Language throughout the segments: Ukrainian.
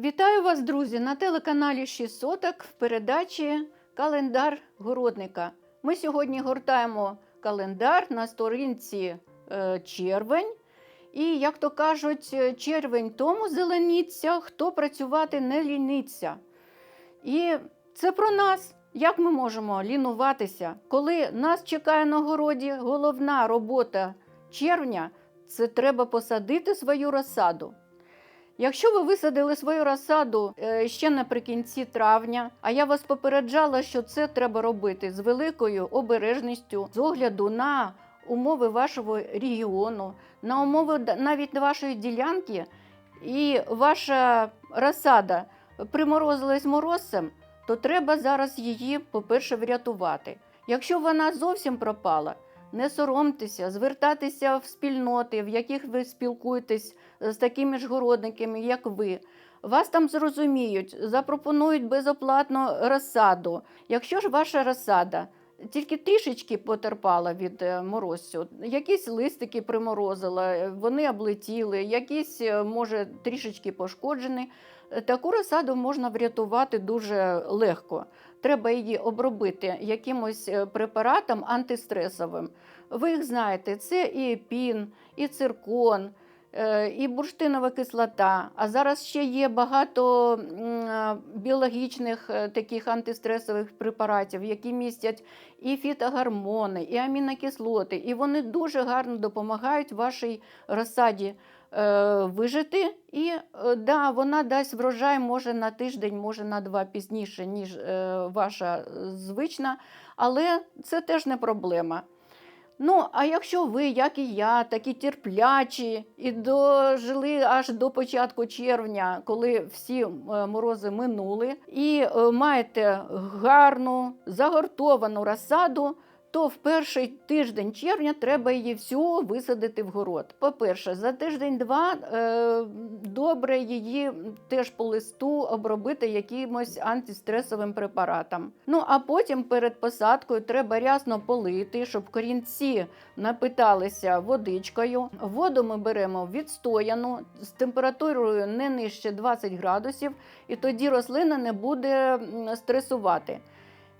Вітаю вас, друзі, на телеканалі 6 соток в передачі Календар городника. Ми сьогодні гортаємо календар на сторінці е, червень. І, як то кажуть, червень тому зеленіться, хто працювати не ліниться. І це про нас. Як ми можемо лінуватися, коли нас чекає на городі головна робота червня, це треба посадити свою розсаду. Якщо ви висадили свою розсаду е, ще наприкінці травня, а я вас попереджала, що це треба робити з великою обережністю, з огляду на умови вашого регіону, на умови навіть вашої ділянки, і ваша розсада приморозилась морозцем, то треба зараз її, по-перше, врятувати. Якщо вона зовсім пропала, не соромтеся, звертатися в спільноти, в яких ви спілкуєтесь з такими ж городниками, як ви. Вас там зрозуміють, запропонують безоплатно розсаду. Якщо ж ваша розсада тільки трішечки потерпала від е, морозцю, якісь листики приморозила, е, вони облетіли, якісь, е, може, трішечки пошкоджені, е, таку розсаду можна врятувати дуже легко. Треба її обробити якимось е, препаратом антистресовим. Ви їх знаєте, це і пін, і циркон, е, і бурштинова кислота. А зараз ще є багато е, біологічних таких антистресових препаратів, які містять і фітогормони, і амінокислоти. І вони дуже гарно допомагають вашій розсаді вижити. І е, да, вона дасть врожай може на тиждень, може на два пізніше, ніж е, ваша е, звична, але це теж не проблема. Ну, а якщо ви, як і я, такі терплячі і дожили аж до початку червня, коли всі е, морози минули, і е, маєте гарну загортовану розсаду, то в перший тиждень червня треба її всю висадити в город. По-перше, за тиждень-два е, добре її теж по листу обробити якимось антистресовим препаратом. Ну а потім перед посадкою треба рясно полити, щоб корінці напиталися водичкою. Воду ми беремо відстояну з температурою не нижче 20 градусів, і тоді рослина не буде стресувати.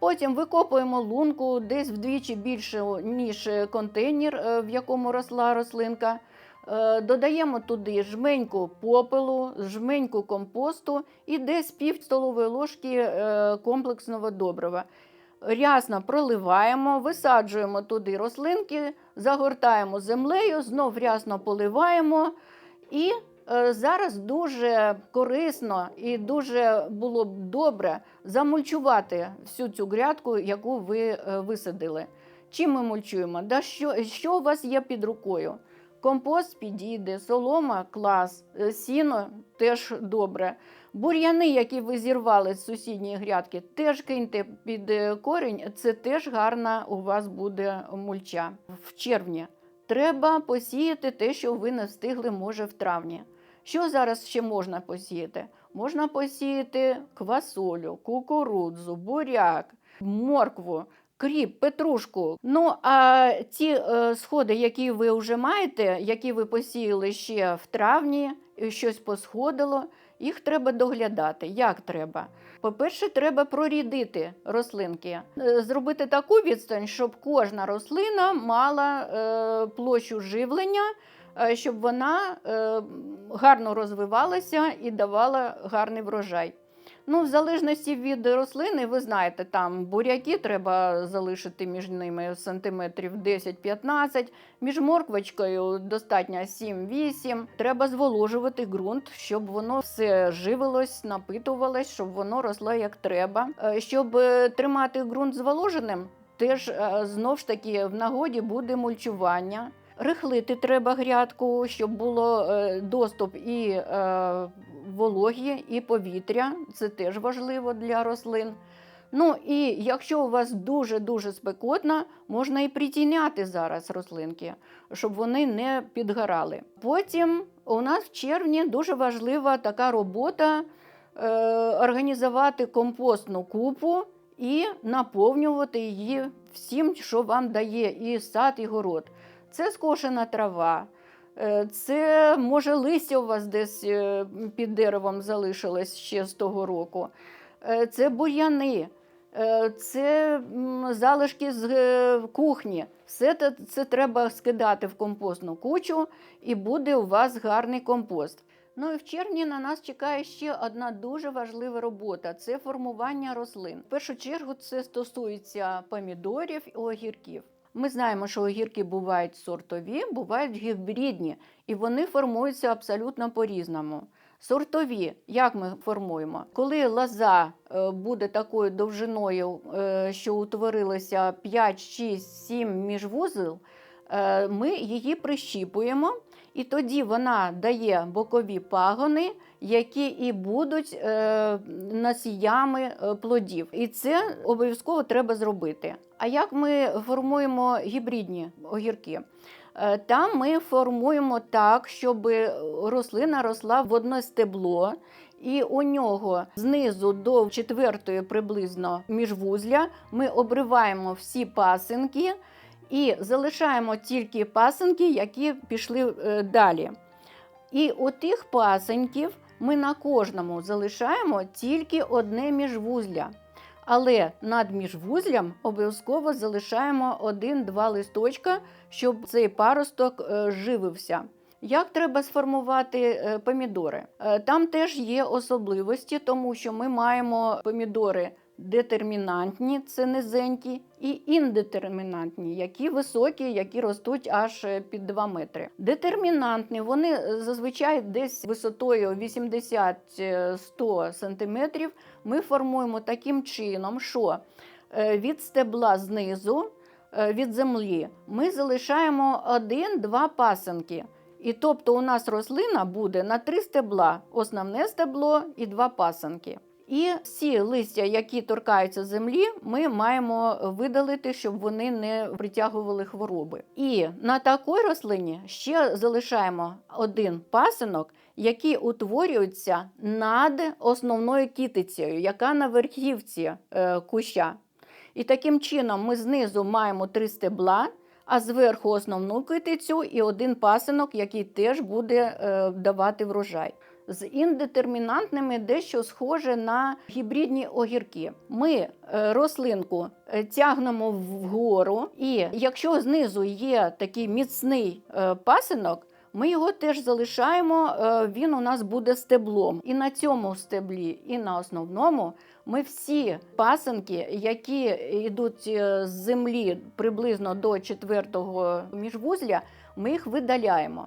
Потім викопуємо лунку десь вдвічі більше, ніж контейнер, е, в якому росла рослинка. Е, Додаємо туди жменьку попелу, жменьку компосту і десь пів столової ложки е, комплексного добрива. Рясно проливаємо, висаджуємо туди рослинки, загортаємо землею, знов рясно поливаємо. І е, зараз дуже корисно і дуже було б добре замульчувати всю цю грядку, яку ви е, висадили. Чим ми мульчуємо? Да що, що у вас є під рукою? Компост підійде, солома клас, е, сіно теж добре. Бур'яни, які ви зірвали з сусідньої грядки, теж киньте під е, корінь, це теж гарна у вас буде мульча в червні. Треба посіяти те, що ви не встигли, може, в травні. Що зараз ще можна посіяти? Можна посіяти квасолю, кукурудзу, буряк, моркву, кріп, петрушку. Ну а ті е, сходи, які ви вже маєте, які ви посіяли ще в травні, і щось посходило, їх треба доглядати. Як треба? По-перше, треба прорідити рослинки, Е, зробити таку відстань, щоб кожна рослина мала е, площу живлення, щоб вона е, гарно розвивалася і давала гарний врожай. Ну, в залежності від рослини, ви знаєте, там буряки треба залишити між ними сантиметрів 10-15, між морквочкою достатньо 7-8. Треба зволожувати ґрунт, щоб воно все живилось, напитувалось, щоб воно росло як треба. Е, Щоб е, тримати ґрунт зволоженим, теж е, знов ж таки в нагоді буде мульчування. Рихлити треба грядку, щоб було е, доступ і е, вологі, і повітря. Це теж важливо для рослин. Ну і якщо у вас дуже-дуже спекотно, можна і притіняти зараз рослинки, щоб вони не підгорали. Потім у нас в червні дуже важлива така робота е, організувати компостну купу і наповнювати її всім, що вам дає і сад, і город. Це скошена трава, Е, Це може листя у вас десь е, під деревом залишилось ще з того року. Е, Це бур'яни, це залишки з кухні. Все те- це треба скидати в компостну кучу, і буде у вас гарний компост. Ну і в червні на нас чекає ще одна дуже важлива робота це формування рослин. В першу чергу це стосується помідорів і огірків. Ми знаємо, що огірки бувають сортові, бувають гібридні, і вони формуються абсолютно по-різному. Сортові, як ми формуємо? Коли лоза е, буде такою довжиною, е, що утворилося 5, 6, 7 міжвузел, ми її прищіпуємо, і тоді вона дає бокові пагони, які і будуть е, носіями е, плодів. І це обов'язково треба зробити. А як ми формуємо гібридні огірки? Е, Там ми формуємо так, щоб рослина росла в одне стебло, і у нього знизу до четвертої приблизно міжвузля ми обриваємо всі пасинки і залишаємо тільки пасинки, які пішли е, далі. І у тих пасеньків ми на кожному залишаємо тільки одне міжвузля. Але над міжвузлям обов'язково залишаємо один-два листочка, щоб цей паросток е, живився. Як треба сформувати е, помідори? Там теж є особливості, тому що ми маємо помідори детермінантні, це низенькі, і індетермінантні, які високі, які ростуть аж е, під 2 метри. Детермінантні вони е, зазвичай десь висотою 80-100 см ми формуємо таким чином, що е, від стебла знизу, від землі, ми залишаємо один-два пасинки. І тобто у нас рослина буде на три стебла: основне стебло і два пасинки. І всі листя, які торкаються землі, ми маємо видалити, щоб вони не притягували хвороби. І на такій рослині ще залишаємо один пасинок, який утворюється над основною кітицею, яка на верхівці е, куща. І таким чином ми знизу маємо три стебла, а зверху основну китицю і один пасинок, який теж буде е, давати врожай. З індетермінантними дещо схоже на гібридні огірки. Ми е, рослинку е, тягнемо вгору, і якщо знизу є такий міцний е, пасинок, ми його теж залишаємо, він у нас буде стеблом. І на цьому стеблі, і на основному ми всі пасинки, які йдуть з землі приблизно до четвертого міжвузля, ми їх видаляємо.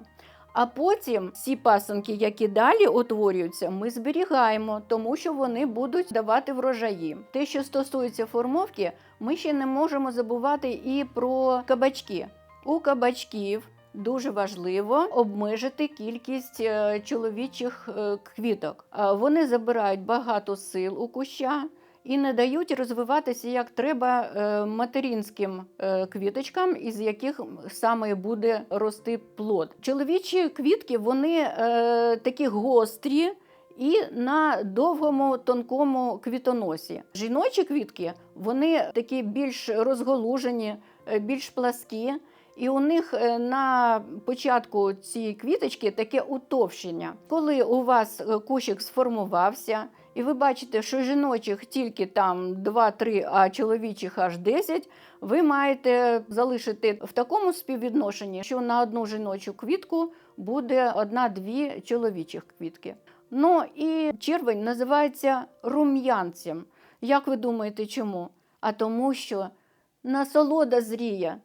А потім всі пасинки, які далі утворюються, ми зберігаємо, тому що вони будуть давати врожаї. Те, що стосується формовки, ми ще не можемо забувати і про кабачки. У кабачків дуже важливо обмежити кількість е, чоловічих е, квіток. Вони забирають багато сил у куща. І не дають розвиватися як треба е, материнським е, квіточкам, із яких саме буде рости плод. Чоловічі квітки вони е, такі гострі і на довгому тонкому квітоносі. Жіночі квітки вони такі більш розголужені, більш пласкі. І у них на початку цієї квіточки таке утовщення. Коли у вас кущик сформувався, і ви бачите, що жіночих тільки там 2-3, а чоловічих аж 10, ви маєте залишити в такому співвідношенні, що на одну жіночу квітку буде одна-дві чоловічих квітки. Ну і червень називається рум'янцем. Як ви думаєте, чому? А тому, що насолода зріє.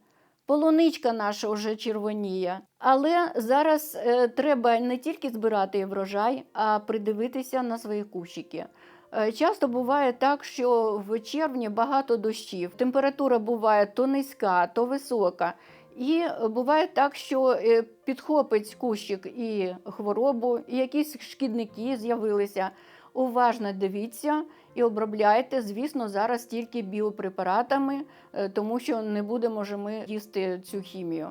Полуничка наша вже червоніє. Але зараз е, треба не тільки збирати врожай, а придивитися на свої кущики. Е, часто буває так, що в червні багато дощів. Температура буває то низька, то висока. І буває так, що е, підхопить кущик і хворобу, і якісь шкідники з'явилися. Уважно дивіться і обробляйте, звісно, зараз тільки біопрепаратами, е, тому що не будемо ж ми їсти цю хімію.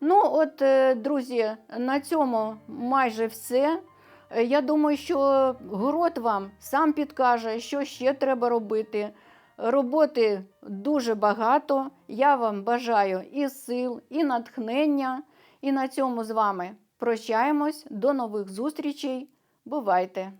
Ну, от, е, друзі, на цьому майже все. Е, Я думаю, що город вам сам підкаже, що ще треба робити. Роботи дуже багато. Я вам бажаю і сил, і натхнення, І на цьому з вами прощаємось. До нових зустрічей. Бувайте!